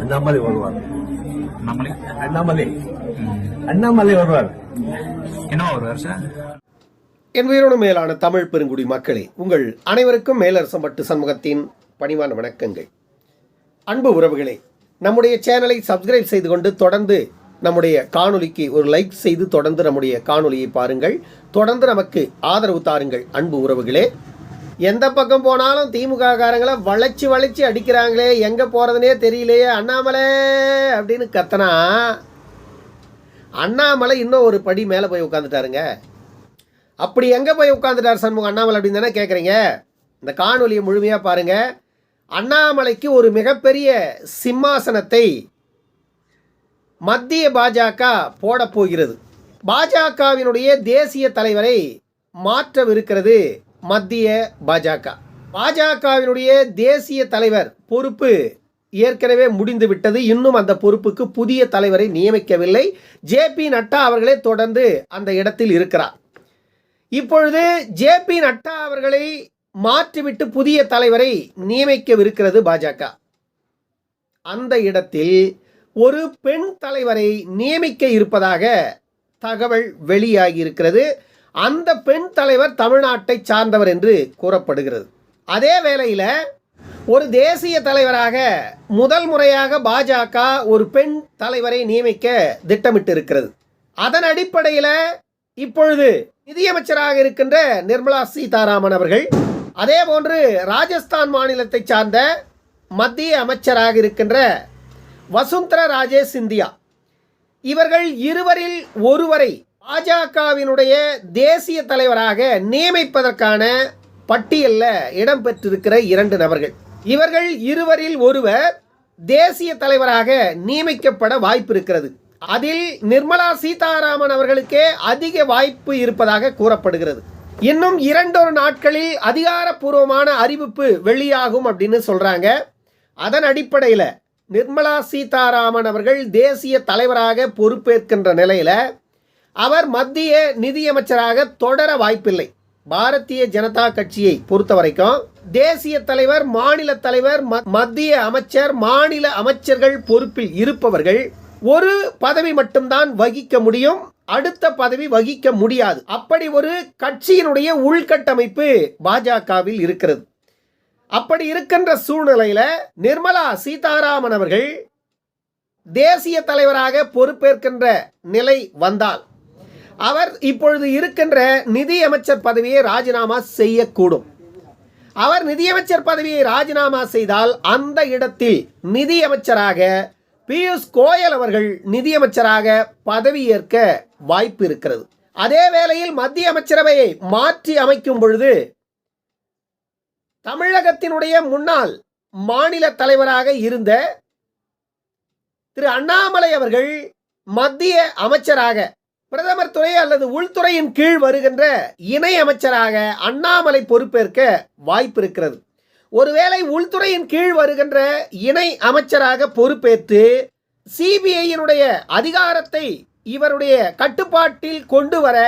அண்ணாமலை வருவார். நம்மளே அண்ணாமலை. அண்ணாமலை வருவார். என்ன வருவார் சார் என் உயிரோடு மேலான தமிழ் பெருங்குடி மக்களே உங்கள் அனைவருக்கும் மேலரசம்பட்டு சண்முகத்தின் பணிவான வணக்கங்கள். அன்பு உறவுகளே நம்முடைய சேனலை சப்ஸ்கிரைப் செய்து கொண்டு தொடர்ந்து நம்முடைய காணொளிக்கு ஒரு லைக் செய்து தொடர்ந்து நம்முடைய காணொளியை பாருங்கள். தொடர்ந்து நமக்கு ஆதரவு தாருங்கள் அன்பு உறவுகளே. எந்த பக்கம் போனாலும் திமுக காரங்களை வளைச்சி வளைச்சி அடிக்கிறாங்களே எங்கே போகிறதுனே தெரியலையே அண்ணாமலை அப்படின்னு கத்தனா அண்ணாமலை இன்னும் ஒரு படி மேலே போய் உட்காந்துட்டாருங்க அப்படி எங்கே போய் உட்காந்துட்டார் சண்முகம் அண்ணாமலை அப்படின்னு தானே கேட்குறீங்க இந்த காணொலியை முழுமையாக பாருங்கள் அண்ணாமலைக்கு ஒரு மிகப்பெரிய சிம்மாசனத்தை மத்திய பாஜக போடப்போகிறது பாஜகவினுடைய தேசிய தலைவரை மாற்றவிருக்கிறது. மத்திய பாஜக. பாஜகவினுடைய தேசிய தலைவர் பொறுப்பு ஏற்கனவே முடிந்து விட்டது. இன்னும் அந்த பொறுப்புக்கு புதிய தலைவரை நியமிக்கவில்லை. ஜே பி நட்டா அவர்களே தொடர்ந்து அந்த இடத்தில் இருக்கிறார். இப்பொழுது ஜே பி நட்டா அவர்களை மாற்றிவிட்டு புதிய தலைவரை நியமிக்கவிருக்கிறது பாஜக. அந்த இடத்தில் ஒரு பெண் தலைவரை நியமிக்க இருப்பதாக தகவல் வெளியாகி இருக்கிறது அந்த பெண் தலைவர் தமிழ்நாட்டை சார்ந்தவர் என்று கூறப்படுகிறது. அதே வேளையில் ஒரு தேசிய தலைவராக முதல் முறையாக பாஜக ஒரு பெண் தலைவரை நியமிக்க திட்டமிட்டு இருக்கிறது அதன் அடிப்படையில் இப்பொழுது நிதியமைச்சராக இருக்கின்ற நிர்மலா சீதாராமன் அவர்கள் அதே போன்று ராஜஸ்தான் மாநிலத்தை சார்ந்த மத்திய அமைச்சராக இருக்கின்ற வசுந்தர ராஜே சிந்தியா இவர்கள் இருவரில் ஒருவரை பாஜகவினுடைய தேசிய தலைவராக நியமிப்பதற்கான பட்டியலில் இடம்பெற்றிருக்கிற இரண்டு நபர்கள். இவர்கள் இருவரில் ஒருவர் தேசிய தலைவராக நியமிக்கப்பட வாய்ப்பு இருக்கிறது அதில் நிர்மலா சீதாராமன் அவர்களுக்கே அதிக வாய்ப்பு இருப்பதாக கூறப்படுகிறது. இன்னும் இரண்டொரு நாட்களில் அதிகாரப்பூர்வமான அறிவிப்பு வெளியாகும் அப்படின்னு சொல்கிறாங்க அதன் அடிப்படையில் நிர்மலா சீதாராமன் அவர்கள் தேசிய தலைவராக பொறுப்பேற்கின்ற நிலையில் அவர் மத்திய நிதியமைச்சராக தொடர வாய்ப்பில்லை. பாரதிய ஜனதா கட்சியை பொறுத்த வரைக்கும் தேசிய தலைவர் மாநில தலைவர் ம- மத்திய அமைச்சர் மாநில அமைச்சர்கள் பொறுப்பில் இருப்பவர்கள் ஒரு பதவி மட்டும்தான் வகிக்க முடியும் அடுத்த பதவி வகிக்க முடியாது. அப்படி ஒரு கட்சியினுடைய உள்கட்டமைப்பு பாஜகவில் இருக்கிறது. அப்படி இருக்கின்ற சூழ்நிலையில நிர்மலா சீதாராமன் அவர்கள் தேசிய தலைவராக பொறுப்பேற்கின்ற நிலை வந்தால் அவர் இப்பொழுது இருக்கின்ற நிதியமைச்சர் பதவியை ராஜினாமா செய்யக்கூடும். அவர் நிதியமைச்சர் பதவியை ராஜினாமா செய்தால் அந்த இடத்தில் நிதியமைச்சராக பியூஷ் கோயல் அவர்கள் நிதியமைச்சராக பதவியேற்க வாய்ப்பு இருக்கிறது. அதே வேளையில் மத்திய அமைச்சரவையை மாற்றி அமைக்கும் பொழுது தமிழகத்தினுடைய முன்னாள் மாநில தலைவராக இருந்த திரு அண்ணாமலை அவர்கள் மத்திய அமைச்சராக பிரதமர் துறை அல்லது உள்துறையின் கீழ் வருகின்ற இணை அமைச்சராக அண்ணாமலை பொறுப்பேற்க வாய்ப்பு இருக்கிறது ஒருவேளை உள்துறையின் கீழ் வருகின்ற இணை அமைச்சராக பொறுப்பேற்று சிபிஐயினுடைய அதிகாரத்தை இவருடைய கட்டுப்பாட்டில் கொண்டு வர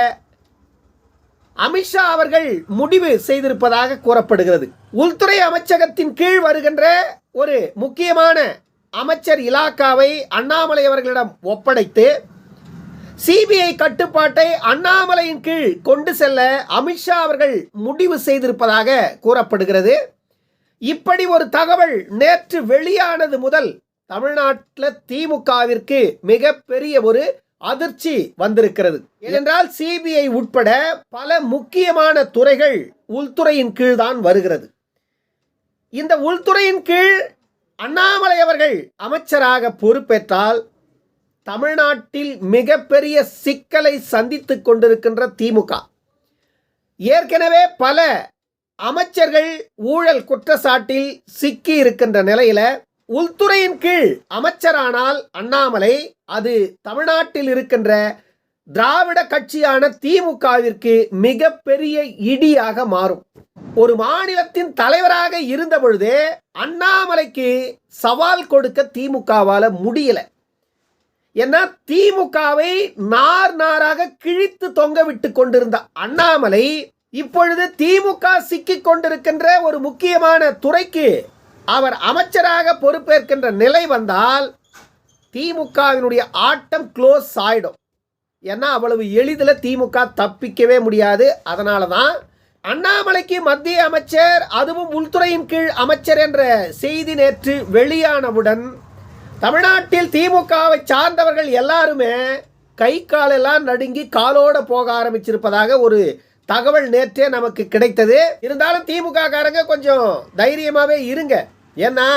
அமித்ஷா அவர்கள் முடிவு செய்திருப்பதாக கூறப்படுகிறது. உள்துறை அமைச்சகத்தின் கீழ் வருகின்ற ஒரு முக்கியமான அமைச்சர் இலாக்காவை அண்ணாமலை அவர்களிடம் ஒப்படைத்து சிபிஐ கட்டுப்பாட்டை அண்ணாமலையின் கீழ் கொண்டு செல்ல அமித்ஷா அவர்கள் முடிவு செய்திருப்பதாக கூறப்படுகிறது. இப்படி ஒரு தகவல் நேற்று வெளியானது முதல் தமிழ்நாட்டில் திமுகவிற்கு மிகப்பெரிய ஒரு அதிர்ச்சி வந்திருக்கிறது. ஏனென்றால் சிபிஐ உட்பட பல முக்கியமான துறைகள் உள்துறையின் கீழ் தான் வருகிறது. இந்த உள்துறையின் கீழ் அண்ணாமலை அவர்கள் அமைச்சராக பொறுப்பேற்றால் தமிழ்நாட்டில் மிகப்பெரிய சிக்கலை சந்தித்து கொண்டிருக்கின்ற திமுக. ஏற்கனவே பல அமைச்சர்கள் ஊழல் குற்றச்சாட்டில் சிக்கி இருக்கின்ற நிலையில உள்துறையின் கீழ் அமைச்சரானால் அண்ணாமலை அது தமிழ்நாட்டில் இருக்கின்ற திராவிட கட்சியான திமுகவிற்கு மிகப்பெரிய இடியாக மாறும். ஒரு மாநிலத்தின் தலைவராக இருந்த பொழுதே அண்ணாமலைக்கு சவால் கொடுக்க திமுகவால முடியலை. ஏன்னா திமுகவை நார் நாராக கிழித்து தொங்க விட்டு கொண்டிருந்த அண்ணாமலை இப்பொழுது திமுக சிக்கிக் கொண்டிருக்கின்ற ஒரு முக்கியமான துறைக்கு அவர் அமைச்சராக பொறுப்பேற்கின்ற நிலை வந்தால் திமுகவினுடைய ஆட்டம் க்ளோஸ் ஆயிடும். ஏன்னா அவ்வளவு எளிதில் திமுக தப்பிக்கவே முடியாது. அதனால தான் அண்ணாமலைக்கு மத்திய அமைச்சர் அதுவும் உள்துறையின் கீழ் அமைச்சர் என்ற செய்தி நேற்று வெளியானவுடன் தமிழ்நாட்டில் திமுகவை சார்ந்தவர்கள் எல்லாருமே கை காலெல்லாம் நடுங்கி காலோட போக ஆரம்பிச்சிருப்பதாக ஒரு தகவல் நேற்றே நமக்கு கிடைத்தது. இருந்தாலும் திமுக காரங்க கொஞ்சம் தைரியமாகவே இருங்க. ஏன்னா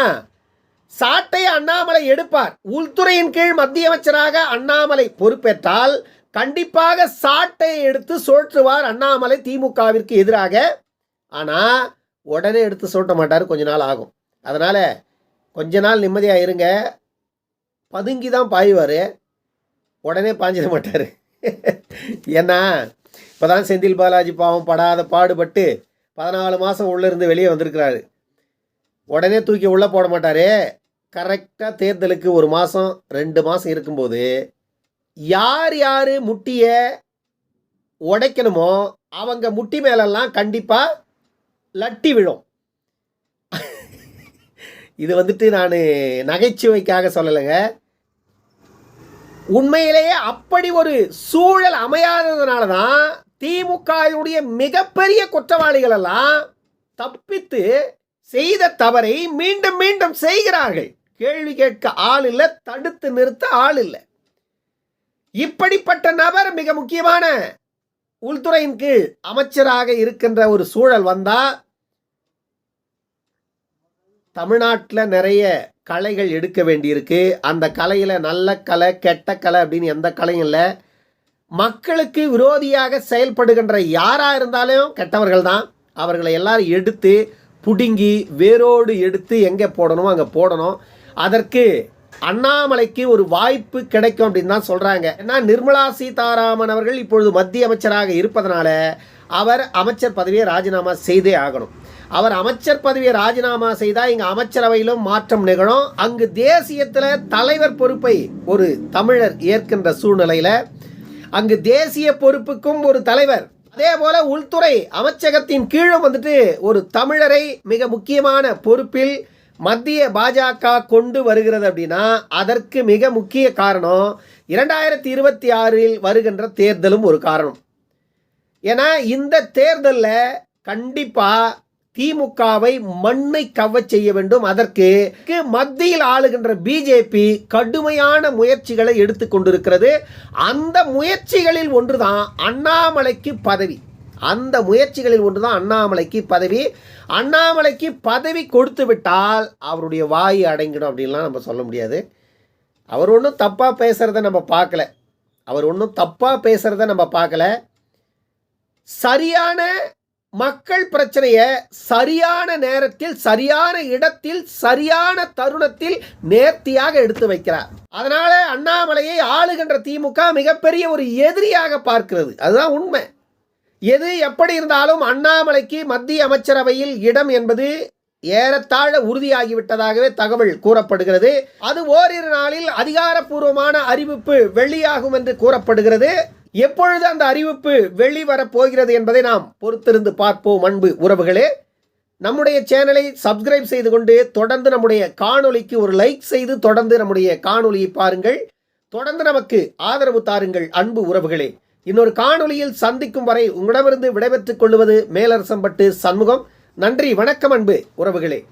சாட்டை அண்ணாமலை எடுப்பார். உள்துறையின் கீழ் மத்திய அமைச்சராக அண்ணாமலை பொறுப்பேற்றால் கண்டிப்பாக சாட்டை எடுத்து சுழற்றுவார் அண்ணாமலை திமுகவிற்கு எதிராக. ஆனால் உடனே எடுத்து சுழட்ட மாட்டார் கொஞ்ச நாள் ஆகும். அதனால் கொஞ்ச நாள் நிம்மதியாக இருங்க. பதுங்கி தான் பாய்வார். உடனே பாஞ்சிட மாட்டார். ஏன்னா இப்போ தான் செந்தில் பாலாஜி பாவம் படாத பாடுபட்டு பதினாலு மாதம் உள்ளேருந்து வெளியே வந்திருக்கிறாரு. உடனே தூக்கி உள்ளே போட மாட்டார். கரெக்டாக தேர்தலுக்கு ஒரு மாதம் ரெண்டு மாதம் இருக்கும்போது யார் யார் முட்டியை உடைக்கணுமோ அவங்க முட்டி மேலெல்லாம் கண்டிப்பாக லட்டி விழும். இது வந்துட்டு நான் நகைச்சுவைக்காக சொல்லலைங்க. உண்மையிலேயே அப்படி ஒரு சூழல் அமையாததுனால தான் திமுகவினுடைய மிகப்பெரிய குற்றவாளிகள் எல்லாம் தப்பித்து செய்த தவறை மீண்டும் மீண்டும் செய்கிறார்கள். கேள்வி கேட்க ஆள் இல்லை தடுத்து நிறுத்த ஆள் இல்லை. இப்படிப்பட்ட நபர் மிக முக்கியமான உள்துறையின் கீழ் அமைச்சராக இருக்கின்ற ஒரு சூழல் வந்தால் தமிழ்நாட்டில் நிறைய கலைகள் எடுக்க வேண்டியிருக்கு. அந்த கலையில் நல்ல கலை கெட்ட கலை அப்படின்னு எந்த கலையும் இல்லை. மக்களுக்கு விரோதியாக செயல்படுகின்ற யாராக இருந்தாலும் கெட்டவர்கள் தான். அவர்களை எல்லாரும் எடுத்து புடுங்கி வேரோடு எடுத்து எங்கே போடணுமோ அங்கே போடணும். அதற்கு அண்ணாமலைக்கு ஒரு வாய்ப்பு கிடைக்கும் அப்படின்னு தான் சொல்கிறாங்க ஏன்னா நிர்மலா சீதாராமன் அவர்கள் இப்பொழுது மத்திய அமைச்சராக இருப்பதனால அவர் அமைச்சர் பதவியை ராஜினாமா செய்தே ஆகணும். அவர் அமைச்சர் பதவியை ராஜினாமா செய்தால் இங்கே அமைச்சரவையிலும் மாற்றம் நிகழும். அங்கு தேசியத்தில் தலைவர் பொறுப்பை ஒரு தமிழர் ஏற்கின்ற சூழ்நிலையில் அங்கு தேசிய பொறுப்புக்கும் ஒரு தலைவர். அதே போல உள்துறை அமைச்சகத்தின் கீழும் வந்துட்டு ஒரு தமிழரை மிக முக்கியமான பொறுப்பில் மத்திய பாஜக கொண்டு வருகிறது அப்படின்னா அதற்கு மிக முக்கிய காரணம் இரண்டாயிரத்தி இருபத்தி ஆறில் வருகின்ற தேர்தலும் ஒரு காரணம். ஏன்னா இந்த தேர்தலில் கண்டிப்பாக திமுகவை மண்ணை கவ செய்ய வேண்டும். அதற்கு மத்தியில் ஆளுகின்ற பிஜேபி கடுமையான முயற்சிகளை எடுத்து கொண்டிருக்கிறது. அந்த முயற்சிகளில் ஒன்றுதான் அண்ணாமலைக்கு பதவி. அந்த முயற்சிகளில் ஒன்றுதான் அண்ணாமலைக்கு பதவி. அண்ணாமலைக்கு பதவி கொடுத்து விட்டால் அவருடைய வாய் அடங்கிடும் அப்படின்லாம் நம்ம சொல்ல முடியாது. அவர் ஒன்றும் தப்பாக பேசுகிறத நம்ம பார்க்கல. அவர் ஒன்றும் தப்பாக பேசுகிறத நம்ம பார்க்கல. சரியான மக்கள் பிரச்சனையை சரியான நேரத்தில் சரியான இடத்தில் சரியான தருணத்தில் நேர்த்தியாக எடுத்து வைக்கிறார். அதனால அண்ணாமலையை ஆளுகின்ற திமுக மிகப்பெரிய ஒரு எதிரியாக பார்க்கிறது. அதுதான் உண்மை. எது எப்படி இருந்தாலும் அண்ணாமலைக்கு மத்திய அமைச்சரவையில் இடம் என்பது ஏறத்தாழ உறுதியாகிவிட்டதாகவே தகவல் கூறப்படுகிறது. அது ஓரிரு நாளில் அதிகாரப்பூர்வமான அறிவிப்பு வெளியாகும் என்று கூறப்படுகிறது. எப்பொழுது அந்த அறிவிப்பு வெளிவரப் போகிறது என்பதை நாம் பொறுத்திருந்து பார்ப்போம் அன்பு உறவுகளே. நம்முடைய சேனலை சப்ஸ்கிரைப் செய்து கொண்டு தொடர்ந்து நம்முடைய காணொலிக்கு ஒரு லைக் செய்து தொடர்ந்து நம்முடைய காணொலியை பாருங்கள். தொடர்ந்து நமக்கு ஆதரவு தாருங்கள் அன்பு உறவுகளே. இன்னொரு காணொலியில் சந்திக்கும் வரை உங்களிடமிருந்து விடைபெற்றுக் கொள்வது மேலரசம்பட்டு சண்முகம். நன்றி வணக்கம் அன்பு உறவுகளே.